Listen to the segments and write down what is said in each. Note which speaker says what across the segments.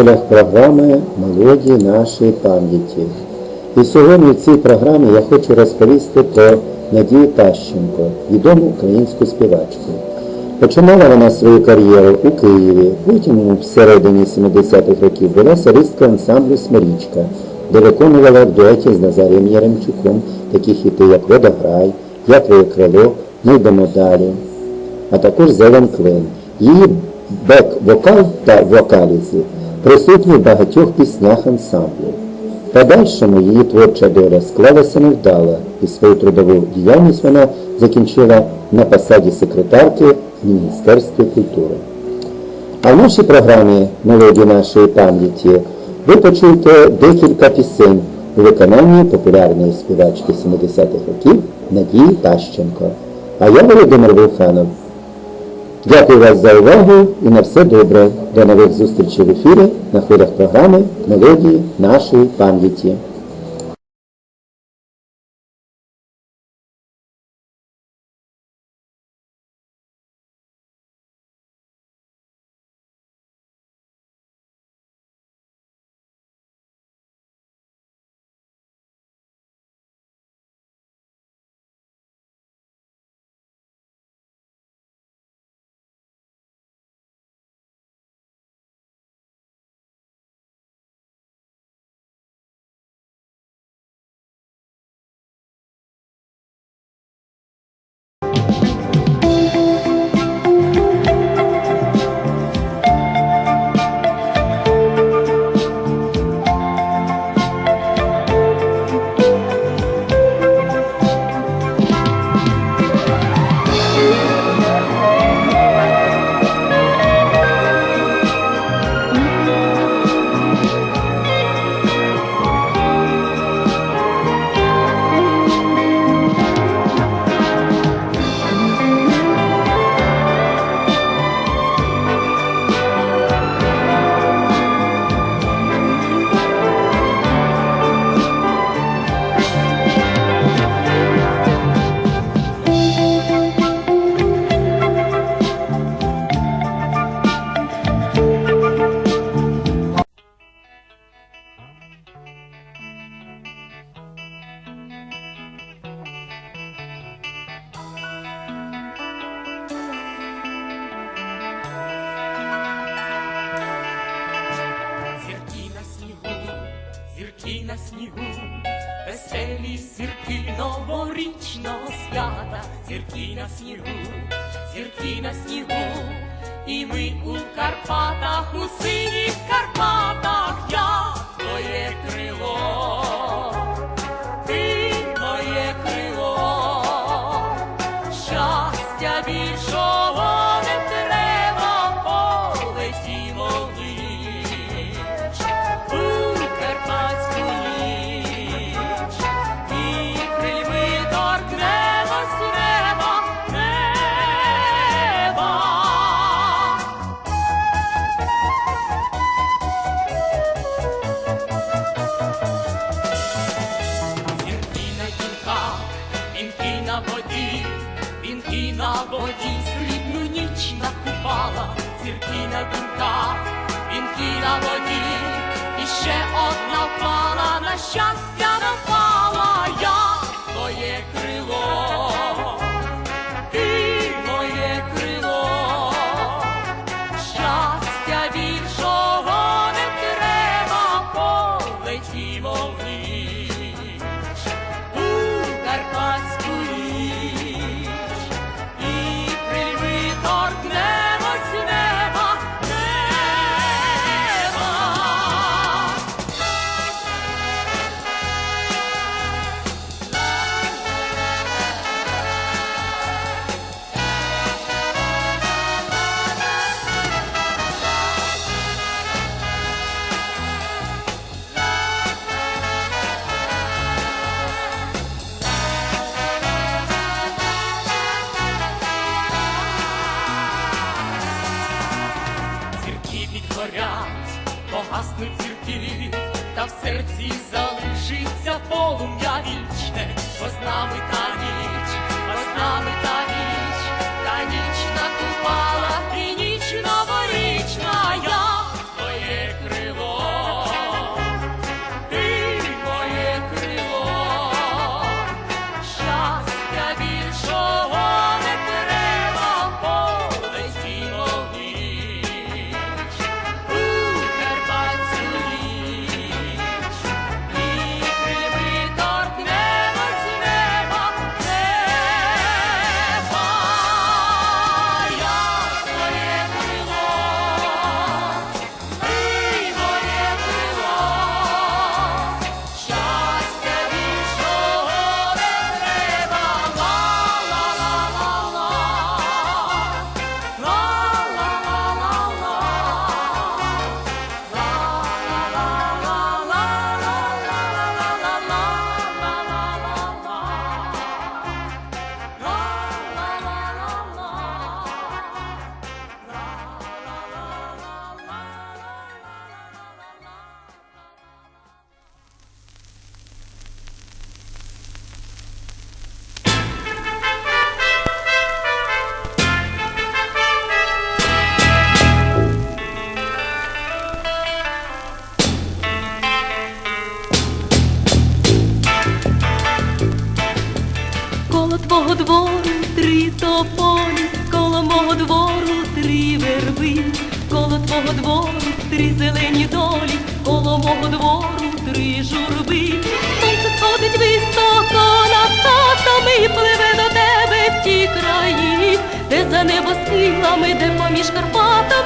Speaker 1: хвилях програми Мелодії нашої пам'яті. І сьогодні в цій програмі я хочу розповісти про Надію Тащенко, відому українську співачку. Починала вона свою кар'єру у Києві, потім у середині 70-х років була солістка ансамблю Смирічка, де виконувала в дуеті з Назарієм Яремчуком такі хіти, як Водограй, Я твоє крило, Ми йдемо далі а також Зелен Клин. Її бек-вокал та вокалізи присутні в багатьох піснях ансамблю. В Подальшому її творча доля склалася невдало, і свою трудову діяльність вона закінчила на посаді секретарки в Міністерстві культури. А в нашій програмі Мелодії нашої пам'яті ви почуєте декілька пісень у виконанні популярної співачки 70-х років Надії Тащенко. А я Володимир Вулханов. Дякую вас за увагу і на все добре. До нових зустрічей в ефірі на хвилях програми Мелодії нашої пам'яті.
Speaker 2: На воді, і ще одна впала, на щастя напала, я. Твоє крило,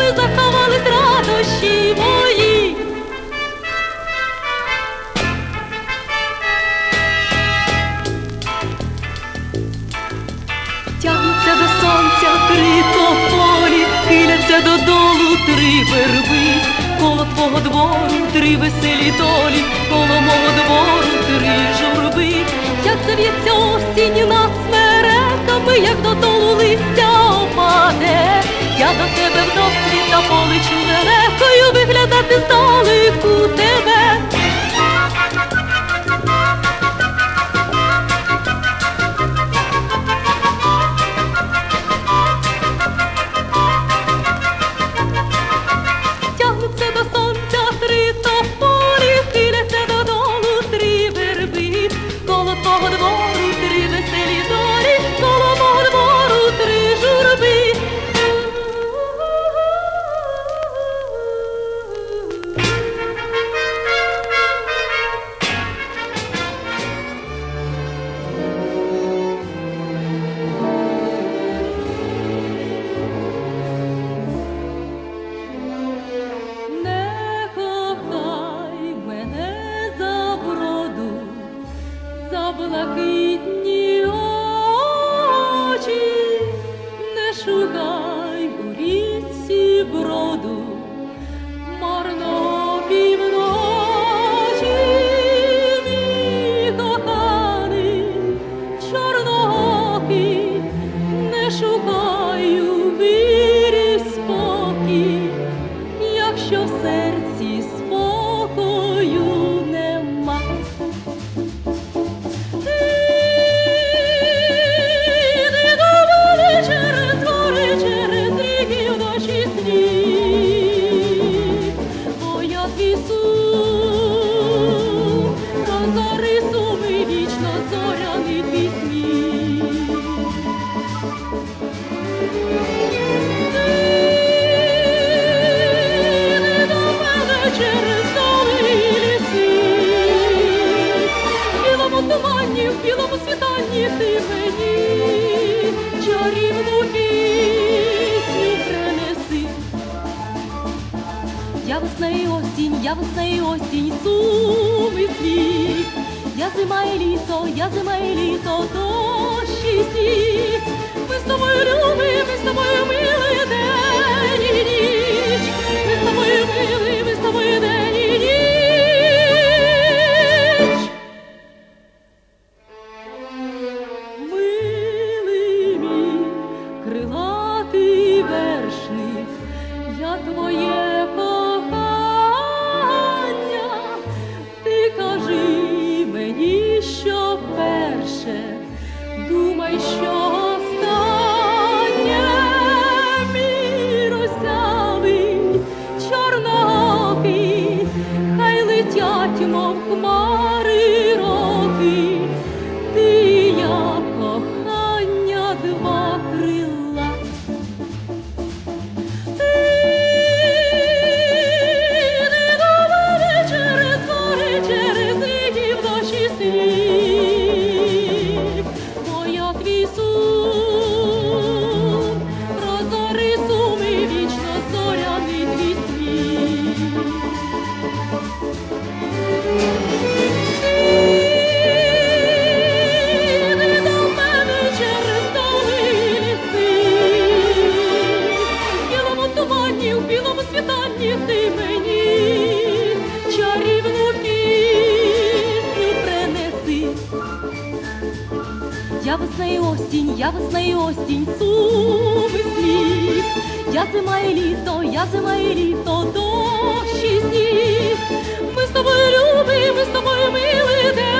Speaker 3: ви заховали радощі мої. Тягнуться до сонця три тополі, хиляться додолу три верби, коло твого двору три веселі долі, коло мого двору три журби, як зав'ється осінь над смереками, як додолу листя опаде. Я до тебе в світ на полечу лелекою виглядати здалеку тебе. lucky. Я зима і літо, я зима і літо дощі сніг. Ми з тобою любимо, ми з тобою мили.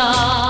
Speaker 3: 나